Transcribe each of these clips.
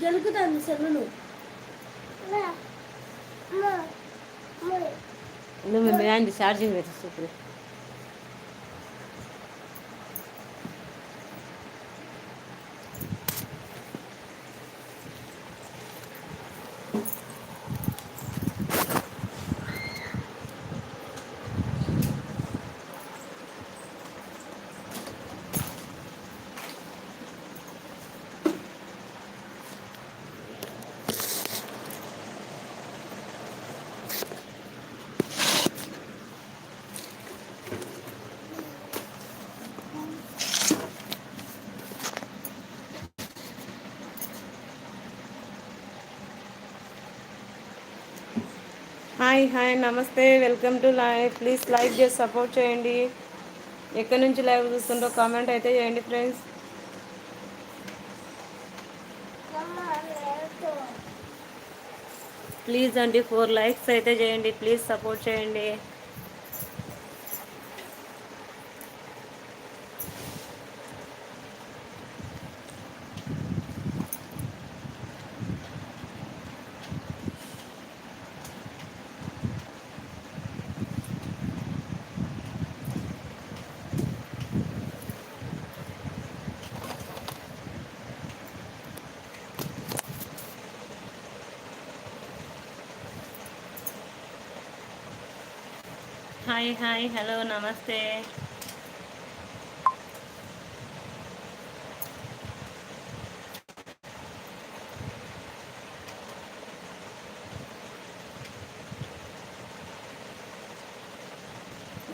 గెలుకుతాను సెల్లును నువ్వు మీ ఆయన ఛార్జింగ్ పెట్టేసి హాయ్ హాయ్ నమస్తే welcome to live. Please like చేసి సపోర్ట్ చేయండి. ఎక్కడి నుంచి లైవ్ చూస్తుందో కామెంట్ అయితే చేయండి ఫ్రెండ్స్. ప్లీజ్ అండి ఫోర్ లైక్స్ అయితే చేయండి. ప్లీజ్ సపోర్ట్ చేయండి. హాయ్ హాయ్ హలో నమస్తే.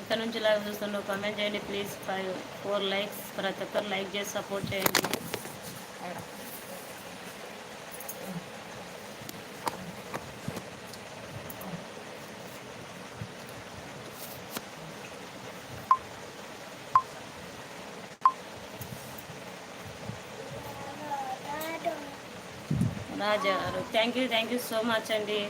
ఇక్కడ నుంచి లైవ్ చూస్తుండో కామెంట్ చేయండి ప్లీజ్ ఫైవ్ ఫోర్ లైక్స్ ప్రతి ఒక్కరు లైక్ చేసి సపోర్ట్ చేయండి. రాజా గారు thank you thank you so much అండి.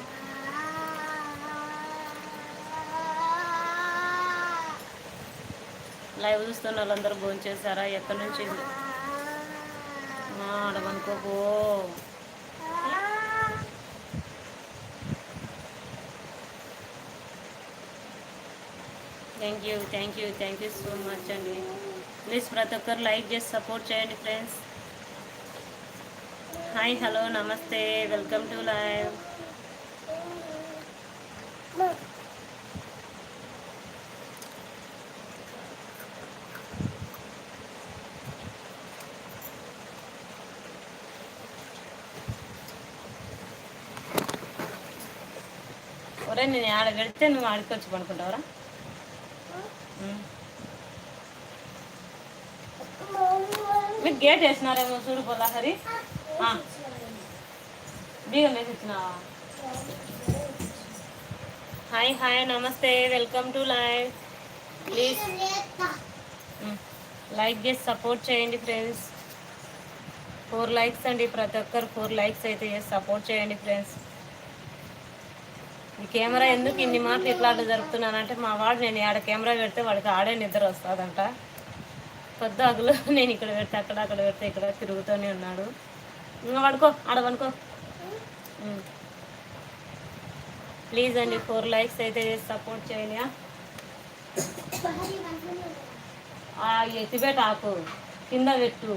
లైవ్ చూస్తున్న వాళ్ళందరూ భోజనం చేశారా ఎక్కడి నుంచి? అడవనుకోపో thank you thank you thank you so much అండి. ప్లీజ్ ప్రతి ఒక్కరు లైక్ చేసి సపోర్ట్ చేయండి ఫ్రెండ్స్ హాయ్ హలో నమస్తే వెల్కమ్ టు లైవ్. ఒరే నేను ఆడ పెడితే నువ్వు ఆడికి పనుకుంటావరా పడుకుంటావరా? మీకు గేట్ వేసినారేమో చూడు పోలా హరి బీగం వేసి హాయ్ హాయ్ నమస్తే welcome to live. Please. Like చేసి సపోర్ట్ చేయండి ఫ్రెండ్స్. ఫోర్ లైక్స్ అండి ప్రతి ఒక్కరు ఫోర్ లైక్స్ అయితే చేసి సపోర్ట్ చేయండి ఫ్రెండ్స్. ఈ కెమెరా ఎందుకు ఇన్ని మాటలు ఇట్లా జరుపుతున్నానంటే మా వాడు నేను ఆడ కెమెరా పెడితే వాడికి ఆడే నిద్ర వస్తుందంట. పొద్దు అగులో నేను ఇక్కడ పెడితే అక్కడ అక్కడ పెడితే ఇక్కడ తిరుగుతూనే ఉన్నాడు. ఇంకా పడుకో ఆడ పడుకో. ప్లీజ్ అండి ఫోర్ లైక్స్ అయితే సపోర్ట్ చేయండి ఆ? ఆకు కింద పెట్టు.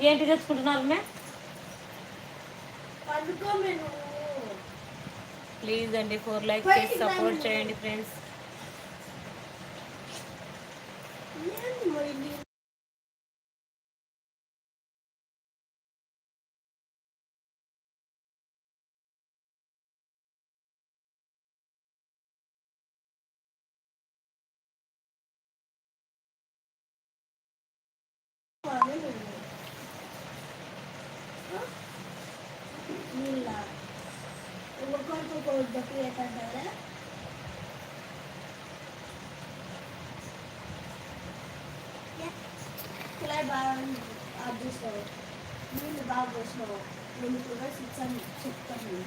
ఏంటి తెచ్చుకుంటున్నారు మే? ప్లీజ్ అండి ఫోర్ లైక్స్ చేసి సపోర్ట్ చేయండి ఫ్రెండ్స్. ಇರಬೇಕು ಇಲ್ಲ ಉಳ್ಕೊಂಡು ಕೂತ್ಕೊಳ್ಬೇಕು ಯಾಕಂತಂದರೆ ಕೆಲವು ಭಾಗ ಆಗೋಸ್ಕರ ನೀನು ಭಾಗವಹಿಸ್ಬೇಕು ನಿಮಗೆ ಸಿಕ್ಸನ್ ಸಿಗ್ತಾನೆ